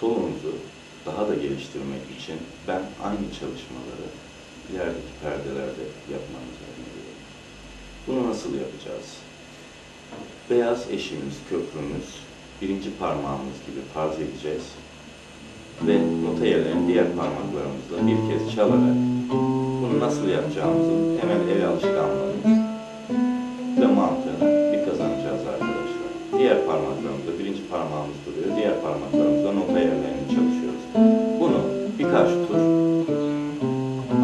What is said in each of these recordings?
solunuzu daha da geliştirmek için ben aynı çalışmaları ilerideki perdelerde yapmanızı öneriyorum. Bunu nasıl yapacağız? Beyaz eşimiz, köprümüz, birinci parmağımız gibi farz edeceğiz ve nota yerlerini diğer parmaklarımızla bir kez çalarak bunu nasıl yapacağımızı hemen el alışkanlığımız ve mantığını. Diğer parmaklarımızda birinci parmağımız duruyor, diğer parmaklarımızda nota yerlerini çalışıyoruz. Bunu birkaç tur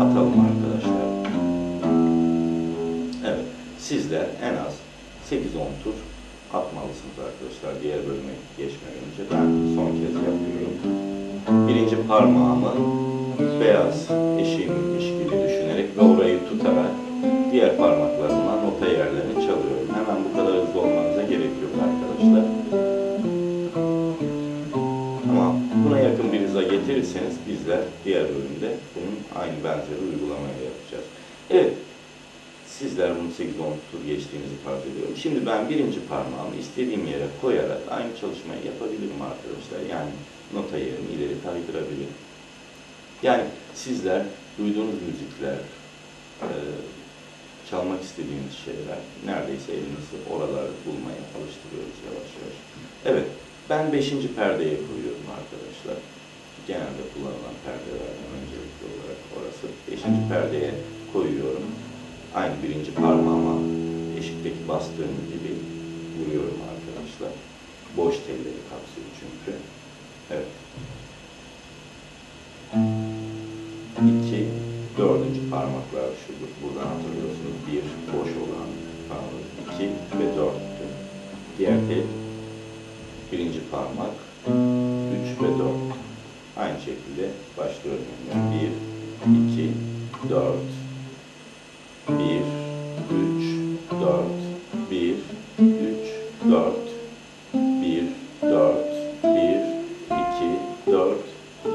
atalım arkadaşlar. Evet, sizler en az 8-10 tur atmalısınız arkadaşlar diğer bölüme geçmeden önce. Ben son kez yapıyorum. Birinci parmağımı beyaz eşiğimmiş gibi düşünerek ve orayı tutarak diğer parmaklarımla nota yerlerini çalıyorum. Hemen bu kadar hızlı olmanıza getirirseniz bizler diğer bölümde bunun aynı benzeri uygulamayı yapacağız. Evet, sizler bunu 8-10 tur geçtiğinizi farz ediyorum. Şimdi ben birinci parmağımı istediğim yere koyarak aynı çalışmayı yapabilirim arkadaşlar. Yani nota yerini ileri kaydırabilirim. Yani sizler duyduğunuz müzikler, e, çalmak istediğiniz şeyler neredeyse elinizi oralarda bulmaya alıştırıyoruz yavaş yavaş. Evet, ben beşinci perdeye koyuyorum arkadaşlar. Genelde kullanılan perdelerden öncelikli olarak orası. Beşinci perdeye koyuyorum. Aynı birinci parmağıma eşikteki bastığım gibi vuruyorum arkadaşlar. Boş telleri kapsıyor çünkü. Evet. İki, dördüncü parmaklar şudur. Buradan hatırlıyorsunuz. Bir boş olan parmak. iki ve dörttü. Diğer tel birinci parmak. Üç ve dört. Aynı şekilde başlıyorum. Yani bir, iki, dört. Bir, üç, dört. Bir, üç, dört. Bir, dört. Bir, iki, dört.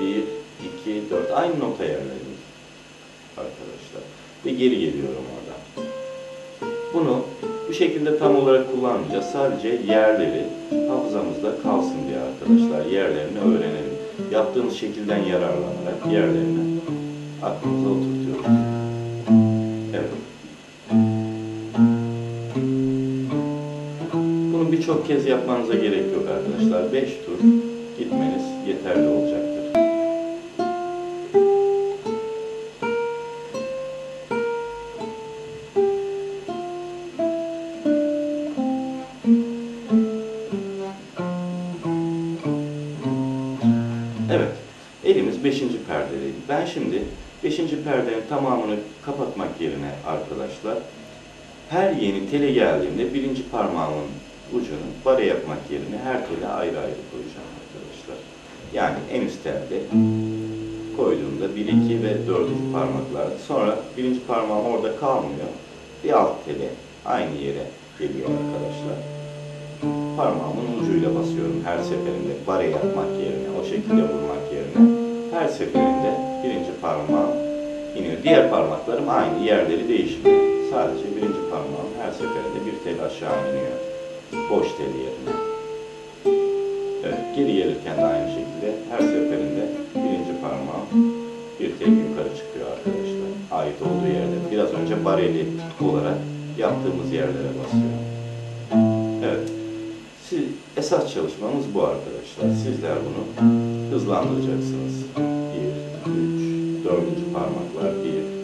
Bir, iki, dört. Aynı nota yerlerimiz arkadaşlar. Ve geri geliyorum oradan. Bunu bu şekilde tam olarak kullanmayacağız. Sadece yerleri hafızamızda kalsın diye arkadaşlar. Yerlerini öğrenelim. Yaptığımız şekilden yararlanarak yerlerini aklımıza oturtuyoruz. Evet. Bunu birçok kez yapmanıza gerek yok arkadaşlar. 5 tur gitmeniz yeterli olacaktır. Ben şimdi 5. perdenin tamamını kapatmak yerine arkadaşlar, her yeni tele geldiğimde birinci parmağımın ucunu bare yapmak yerine her tele ayrı ayrı koyacağım arkadaşlar. Yani en üst telde koyduğumda 1, 2 ve 4. parmaklar. Sonra birinci parmağım orada kalmıyor. Bir alt tele aynı yere geliyor arkadaşlar. Parmağımın ucuyla basıyorum her seferinde bare yapmak yerine, o şekilde vurmak yerine. Her seferinde birinci parmağım iniyor. Diğer parmaklarım aynı, yerleri değişmiyor. Sadece birinci parmağım her seferinde bir tel aşağı iniyor. Boş tel yerine. Evet, geri gelirken de aynı şekilde her seferinde birinci parmağım bir tel yukarı çıkıyor arkadaşlar. Ait olduğu yerde. Biraz önce bareli olarak yaptığımız yerlere basıyor. Evet. Siz, esas çalışmamız bu arkadaşlar. Sizler bunu hızlandıracaksınız. 1, 3, 4. parmaklar.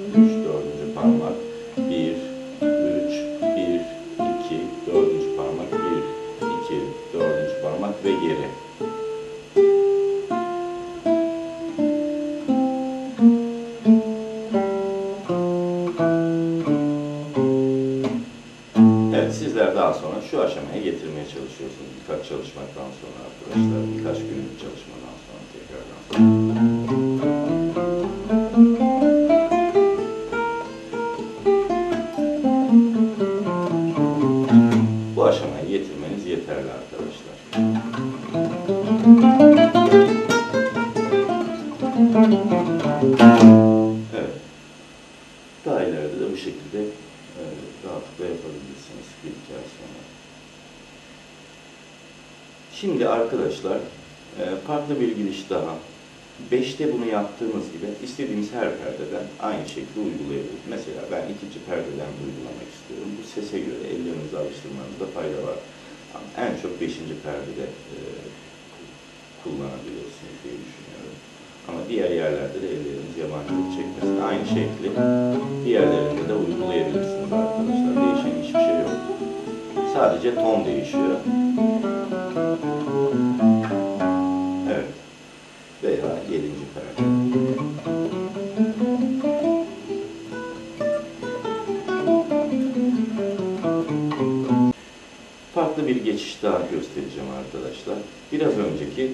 Evet. Daha ileride de bu şekilde e, rahatlıkla yapabilirsiniz bir iki sonra. Şimdi arkadaşlar Ee, farklı bir giriş daha. Beşte bunu yaptığımız gibi istediğimiz her perdeden aynı şekilde uygulayabiliriz. Mesela ben ikinci perdeden de uygulamak istiyorum. Bu sese göre ellerinizi alıştırmanızda fayda var. En çok beşinci perdede e, düşünüyorum. Ama diğer yerlerde de elleriniz yabancılık çekmesin. Aynı şekli diğerlerinde de uygulayabilirsiniz arkadaşlar. Değişen hiçbir şey yok. Sadece ton değişiyor. Evet. Veya yedinci perde. Farklı bir geçiş daha göstereceğim arkadaşlar. Biraz önceki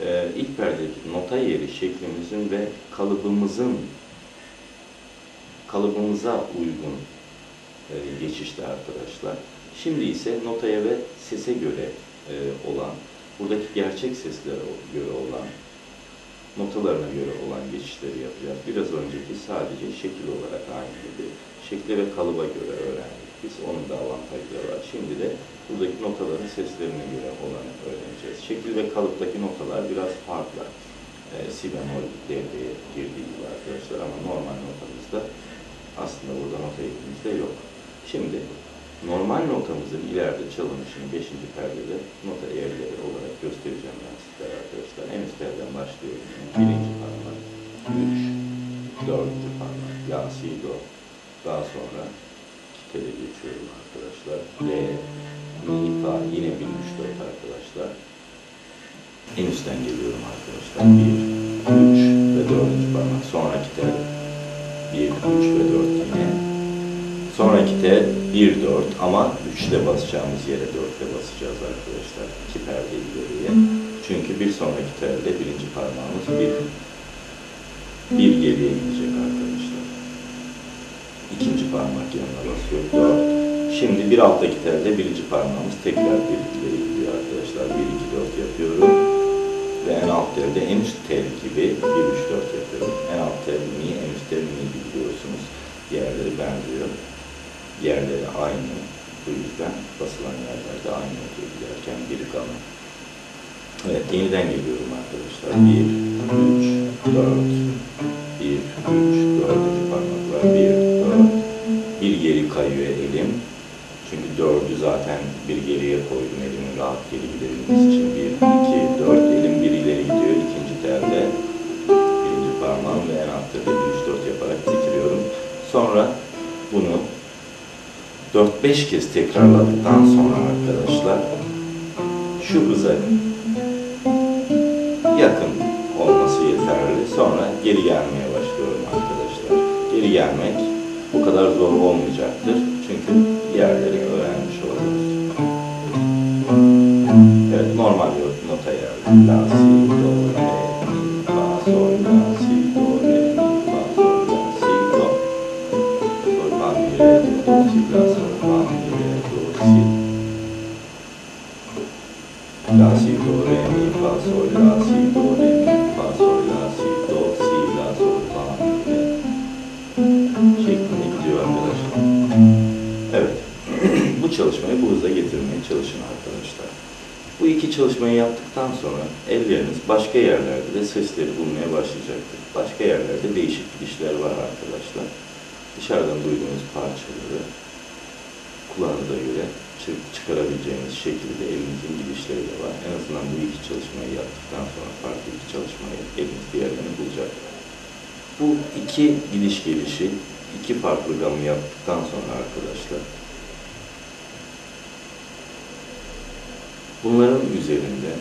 e, ilk perdedeki nota yeri şeklimizin ve kalıbımızın kalıbımıza uygun e, geçişti arkadaşlar. Şimdi ise notaya ve sese göre e, olan, buradaki gerçek seslere göre olan, notalarına göre olan geçişleri yapacağız. Biraz önceki sadece şekil olarak aynıydı. Şekle ve kalıba göre öğrendik. Biz onun da avantajları var. Şimdi de buradaki notaların seslerine göre olanı öğreneceğiz. Şekil ve kalıptaki notalar biraz farklı. E, si bemol devreye girdiği gibi arkadaşlar ama normal notamızda aslında burada nota elimizde yok. Şimdi normal notamızın ileride çalınışını 5. perdede nota eğrileri olarak göstereceğim ben sizlere arkadaşlar. En üst yerden başlıyorum. Birinci parmak, 3, dördüncü parmak, la, si, do. Daha sonra tele geçiyorum arkadaşlar. Re, mi, fa, yine 1, 3, 4 arkadaşlar. En üstten geliyorum arkadaşlar. 1, 3 ve 4. parmak. Sonraki tel 1, 3 ve 4 yine. Sonraki tel 1, 4 ama 3 ile basacağımız yere 4 ile basacağız arkadaşlar. 2 perde ileriye. Çünkü bir sonraki telde birinci parmağımız 1, 1 geriye gidecek arkadaşlar. İkinci parmak yanına basıyor. 4. Şimdi bir alttaki telde birinci parmağımız tekrar bir ileri gidiyor arkadaşlar. 1, 2, 4 yapıyorum. Ve en alt telde en üst tel gibi 1, 3, 4 yapıyorum. En alt tel mi, en üst tel mi biliyorsunuz. Yerleri benziyor. Yerleri aynı. Bu yüzden basılan yerlerde aynı oluyor giderken biri kalın. Evet yeniden geliyorum arkadaşlar. 1, 3, 4, 1, 3, 4. geri kayıyor elim. Çünkü dördü zaten bir geriye koydum elimin rahat geri gidebilmesi için. 1, 2, 4. Elim bir ileri gidiyor. İkinci telde birinci parmağım ve en altta da 1, 3, 4 yaparak bitiriyorum. Sonra bunu 4-5 kez tekrarladıktan sonra arkadaşlar şu hıza yakın olması yeterli. Sonra geri gelmeye başlıyorum arkadaşlar. Geri gelmek bu kadar zor olmayacaktır. Çünkü yerleri öğrenmiş oluruz. Evet normal nota geldi. La, yerlerde de sesleri bulmaya başlayacaktır. Başka yerlerde değişik gidişler var arkadaşlar. Dışarıdan duyduğunuz parçaları kulağınıza göre çı- çıkarabileceğiniz şekilde elinizin gidişleri de var. En azından bu iki çalışmayı yaptıktan sonra farklı iki çalışmayı eliniz diğerlerini bulacaktır. Bu iki gidiş gelişi, iki farklı gamı yaptıktan sonra arkadaşlar bunların üzerinde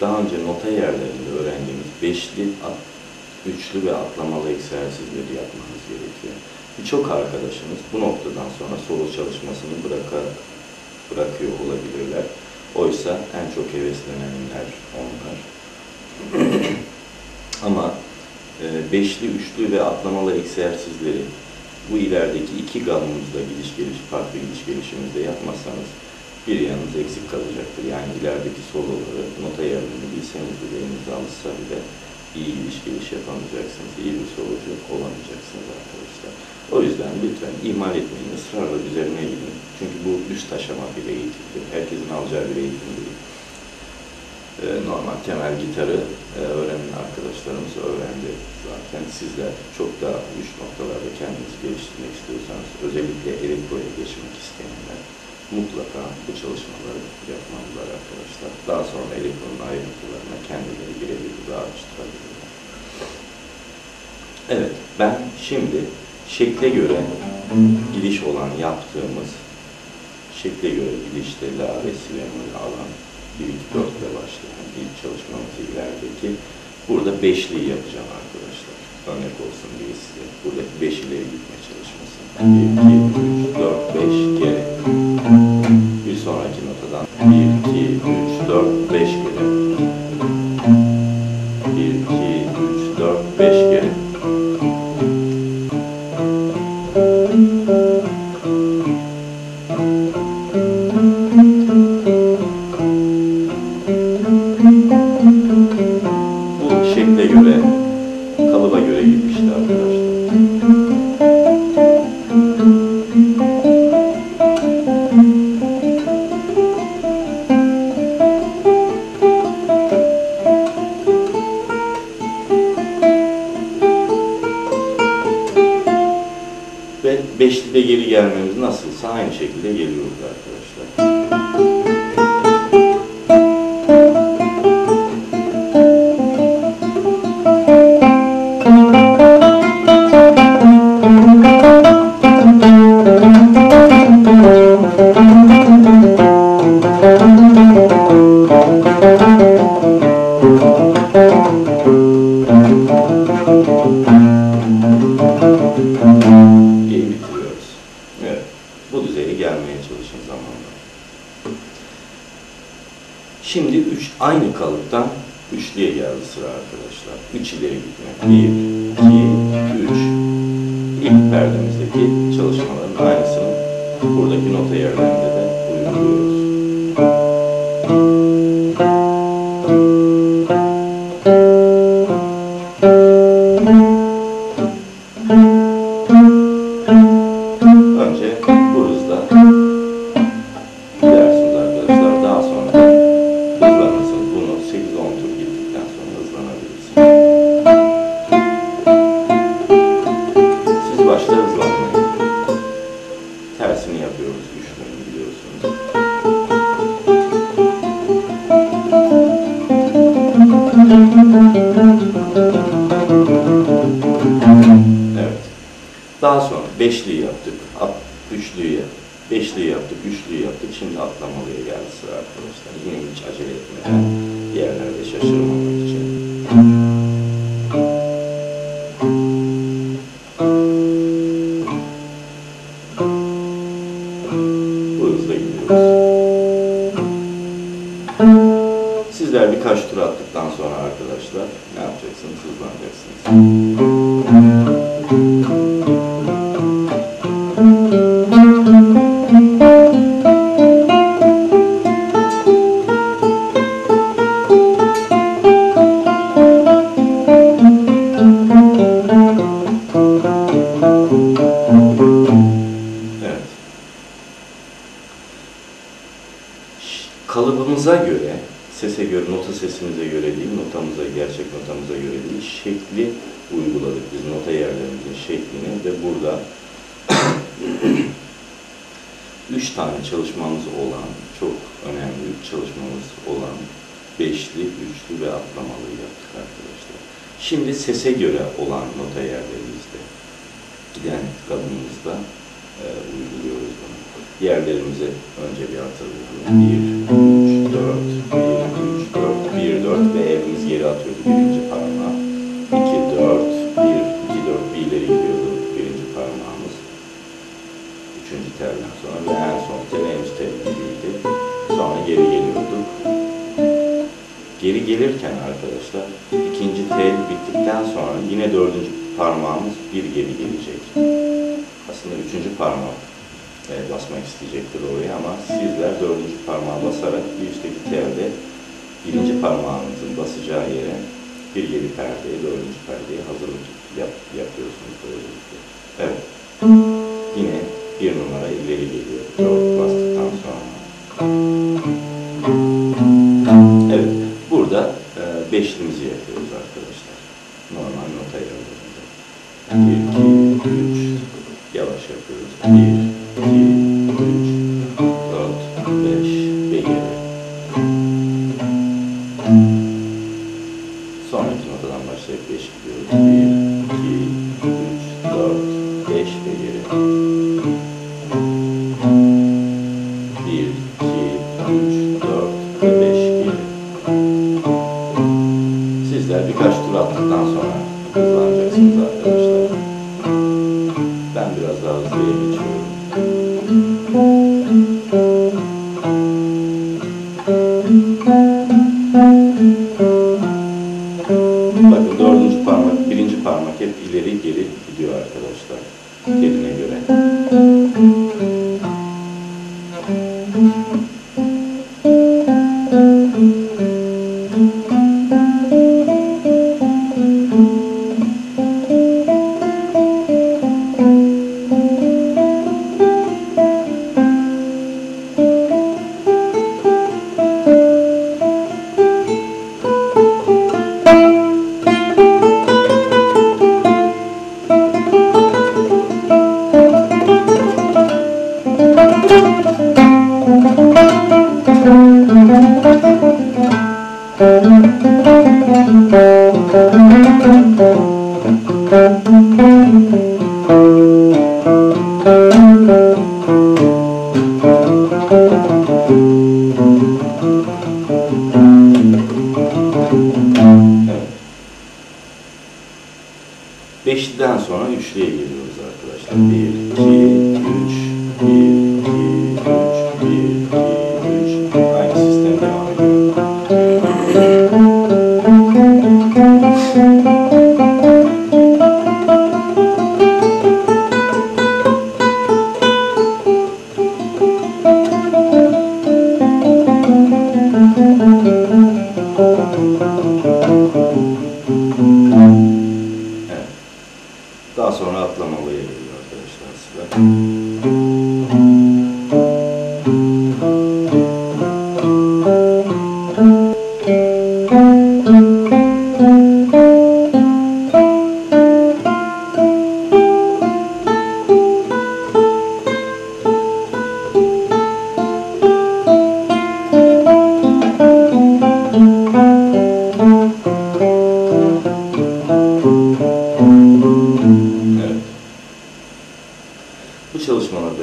daha önce nota yerlerinde öğrendiğimiz beşli, üçlü ve atlamalı egzersizleri yapmanız gerekiyor. Birçok arkadaşımız bu noktadan sonra solo çalışmasını bıraka, bırakıyor olabilirler. Oysa en çok heveslenenler onlar. Ama e, beşli, üçlü ve atlamalı egzersizleri bu ilerideki iki gamımızda gidiş geliş, farklı gidiş gelişimizde yapmazsanız bir yanınız eksik kalacaktır. Yani ilerideki soloları, nota yerlerini bilseniz bile elinize alışsa bile iyi gidiş geliş yapamayacaksınız. iyi bir solucu olamayacaksınız arkadaşlar. O yüzden lütfen ihmal etmeyin, ısrarla üzerine gidin. Çünkü bu üst aşama bir eğitimdir. Herkesin alacağı bir eğitim değil. e, normal temel gitarı e, öğrenen arkadaşlarımız öğrendi zaten. Sizler çok daha üst noktalarda kendinizi geliştirmek istiyorsanız özellikle elektroya geçmek isteyenler mutlaka bu çalışmaları yapmalılar arkadaşlar. Daha sonra elektronun ayrıntılarına kendileri birebir daha araştırabilirler. Evet, ben şimdi şekle göre gidiş olan yaptığımız şekle göre gidişte la ve si bemolü alan 1 2 4 ile başlayan ilk çalışmamızı ilerideki burada beşliği yapacağım arkadaşlar. Örnek olsun diye size. Buradaki beş ileri gitme çalışması. 1 2 3 4 5 geri. Bir sonraki notadan 1 beşlide geri gelmemiz nasılsa aynı şekilde geliyoruz arkadaşlar. Buradaki nota yerlerinde de acele gidiyoruz. Sizler birkaç tur attıktan sonra arkadaşlar ne yapacaksınız? Hızlanacaksınız. Şekli uyguladık biz nota yerlerimizin şeklini ve burada üç tane çalışmamız olan, çok önemli üç çalışmamız olan beşli, üçlü ve atlamalı yaptık arkadaşlar. Şimdi sese göre olan nota yerlerimizde giden kabımızda e, uyguluyoruz bunu. Yerlerimizi önce bir hatırlayalım. 1, 3, 4, 1, 3, 4, 1, 4 ve elimiz geri atıyordu birinci parmağı. Telden sonra ve en son tel en üst tel gibiydi. Sonra geri geliyorduk. Geri gelirken arkadaşlar ikinci tel bittikten sonra yine dördüncü parmağımız bir geri gelecek. Aslında üçüncü parmak e, basmak isteyecektir oraya ama sizler dördüncü parmağı basarak bir üstteki telde birinci parmağınızın basacağı yere bir geri perdeye, dördüncü perdeye hazırlık yap, yapıyorsunuz böylelikle. Evet. Yine bir numara ileri geliyor. Çok bastıktan sonra. Evet, burada e, beşlimizi yapıyoruz arkadaşlar. Normal nota ayarlarında. 1, 2, 3, yavaş yapıyoruz. 1, 3, 4 5 gibi. Sizler birkaç tur attıktan sonra hızlanacaksınız arkadaşlar. Ben biraz daha hızlı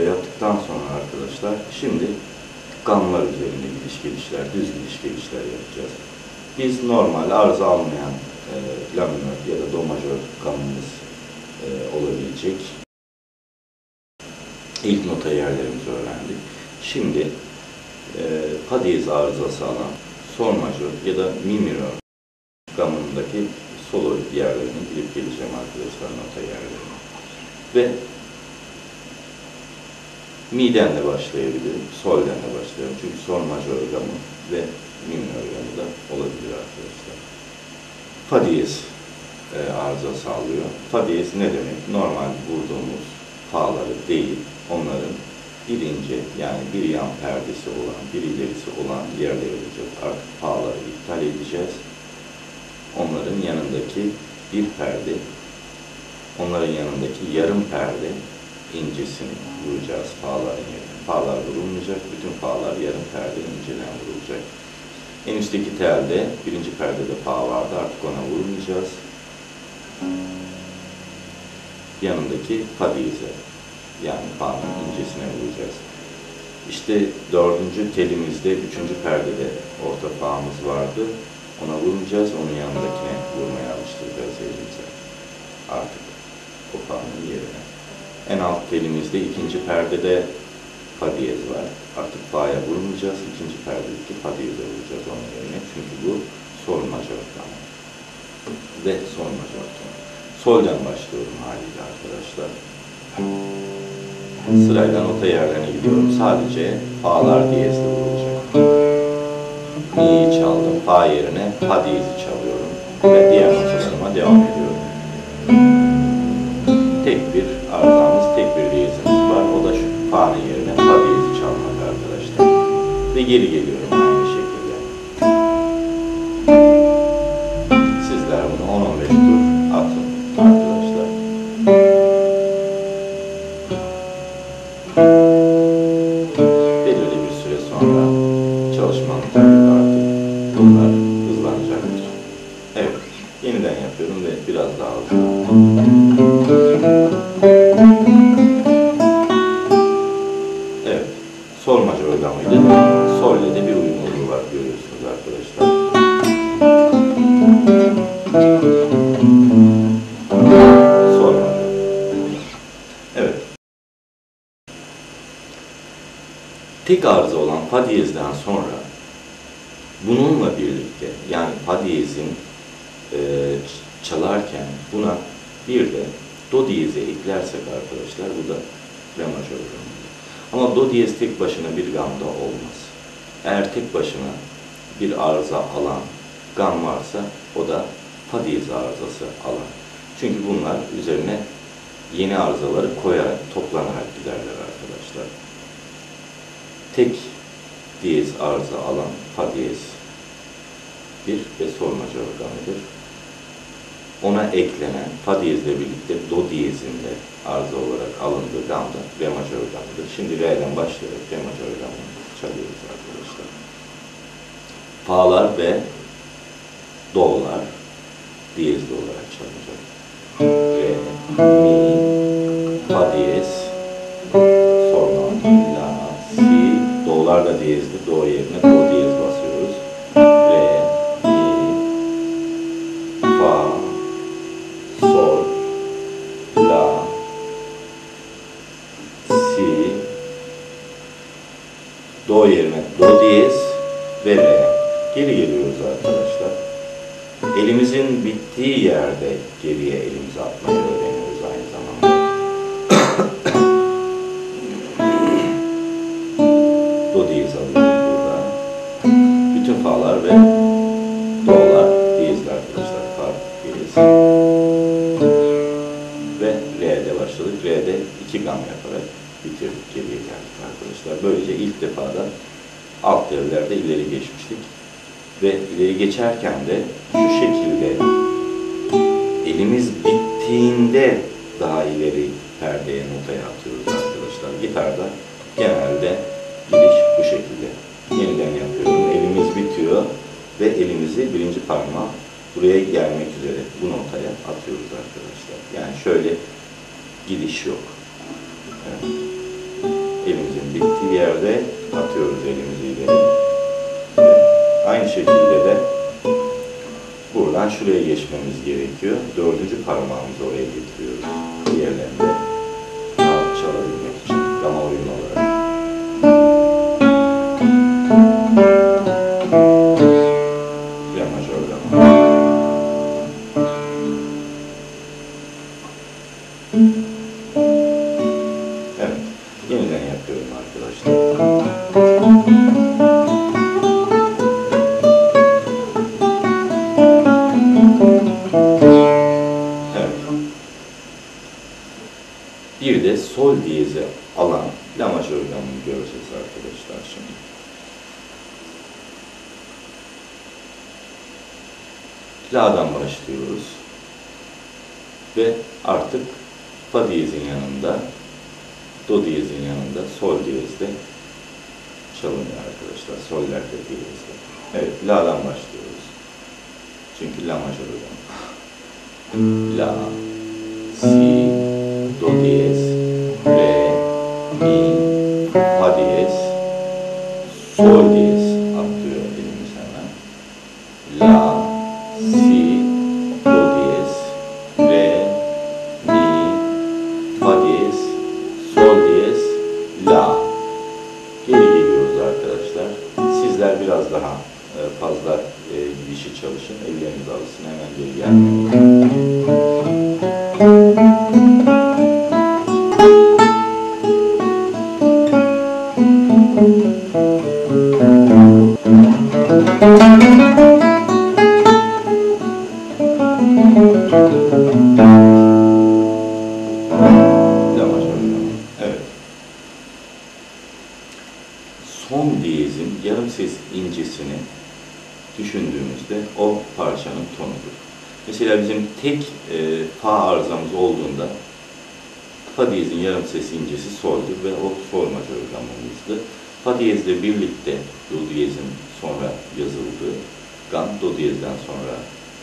yaptıktan sonra arkadaşlar şimdi gamlar üzerinde gidiş gelişler, düz gidiş gelişler yapacağız. Biz normal arıza almayan e, la minör ya da do majör gamımız e, olabilecek ilk nota yerlerimizi öğrendik. Şimdi e, fa diyez arızası alan sol majör ya da mi minör gamındaki solo yerlerine gidip geleceğim arkadaşlar nota yerlerine. Ve mi'den de başlayabilirim, sol'den de başlayabilirim. Çünkü sol majör gamı ve mi minör gamı da olabilir arkadaşlar. Fa diyez e, arıza sağlıyor. Fa diyez ne demek? Normal vurduğumuz fa'ları değil, onların bir ince yani bir yan perdesi olan, bir ilerisi olan yerleri olacak. Artık fa'ları iptal edeceğiz onların yanındaki bir perde, onların yanındaki yarım perde incesini vuracağız yerine. Fa'lar vurulmayacak, bütün fa'lar yarım perde inceden vurulacak. En üstteki telde, birinci perdede fa vardı, artık ona vurmayacağız. Yanındaki fa diyeze, yani fa'nın incesine vuracağız. İşte dördüncü telimizde, üçüncü perdede orta fa'mız vardı. Ona vurmayacağız, onun yanındakine vurmaya alıştıracağız elimize. Artık o fa'nın yerine. En alt telimizde ikinci perdede fa diyez var. Artık fa'ya vurmayacağız, ikinci perdedeki fa diyeze vuracağız onun yerine. Çünkü bu majör ton. Ve sol majör ton. Sol'den başlıyorum haliyle arkadaşlar. Sırayla nota yerlerine gidiyorum. Sadece fa'lar diyezle vurulacak. Mi'yi çaldım. Fa yerine fa diyezi çalıyorum. Ve diğer notalarıma devam ediyorum. Tek bir tek bir diyezimiz var. O da şu fa'nın yerine fa diyezi çalmak arkadaşlar. Ve geri geliyorum Tek arıza olan fa diyezden sonra bununla birlikte yani fa diyezin e, çalarken buna bir de do diyezi eklersek arkadaşlar bu da re majör gamıdır. Ama do diyez tek başına bir gamda olmaz. Eğer tek başına bir arıza alan gam varsa o da fa diyez arızası alan. Çünkü bunlar üzerine yeni arızaları koyarak, toplanarak giderler arkadaşlar. Tek diyez arıza alan fa diyez bir ve sol majör gamıdır. Ona eklenen fa diyezle birlikte do diyezinde arıza olarak alındığı gam da re majör gamıdır. Şimdi re'den başlayarak re majör gamını çalıyoruz arkadaşlar. Fa'lar ve do'lar diyezli olarak çalınacak. Re, mi, fa diyez, do'lar da diyezli, do yerine do diyez basıyoruz. Re, mi, fa, sol, la, si, do yerine do diyez ve re. Geri geliyoruz arkadaşlar. Elimizin bittiği yerde geriye elimizi atmayı öğreniyoruz Böylece ilk defada alt devrelerde ileri geçmiştik. Ve ileri geçerken de şu şekilde elimiz bittiğinde daha ileri perdeye notaya atıyoruz arkadaşlar. Gitarda genelde gidiş bu şekilde. Yeniden yapıyorum. Elimiz bitiyor ve elimizi birinci parmağı buraya gelmek üzere bu notaya atıyoruz arkadaşlar. Yani şöyle gidiş yok. Elimizin bittiği yerde atıyoruz elimizi ileri. Ve aynı şekilde de buradan şuraya geçmemiz gerekiyor. Dördüncü parmağımızı oraya getiriyoruz. Diğerlerini de rahat çalabilmek diyezi alan la majör gamını göreceğiz arkadaşlar şimdi. La'dan başlıyoruz. Ve artık fa diyezin yanında, do diyezin yanında sol diyezde çalınıyor arkadaşlar. Soller de diyezde. Evet, la'dan başlıyoruz. Çünkü la majör gam. La, si, do diyez, mi, fa diyez, sol diyez atlıyor elimiz hemen. La, si, do diyez, re, mi, fa diyez, sol diyez, la. Geri geliyoruz arkadaşlar. Sizler biraz daha e, fazla e, gidişi çalışın. Elleriniz alışsın hemen geri gelmeyin.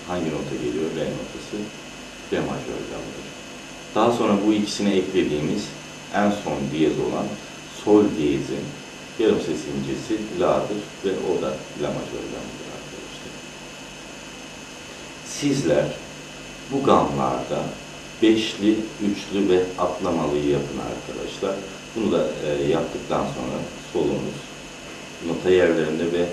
Hangi nota geliyor? Re notası. Re majör gamdır. Daha sonra bu ikisine eklediğimiz en son diyez olan sol diyezin yarım ses incesi la'dır ve o da la majör gamdır arkadaşlar. Sizler bu gamlarda beşli, üçlü ve atlamalıyı yapın arkadaşlar. Bunu da e, yaptıktan sonra solunuz nota yerlerinde ve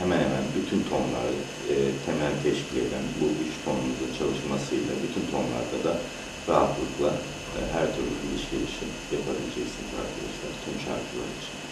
hemen hemen bütün tonları e, temel teşkil eden bu üç tonumuzun çalışmasıyla bütün tonlarda da rahatlıkla e, her türlü ilişki yapabilieceksiniz arkadaşlar tüm şarkılar için.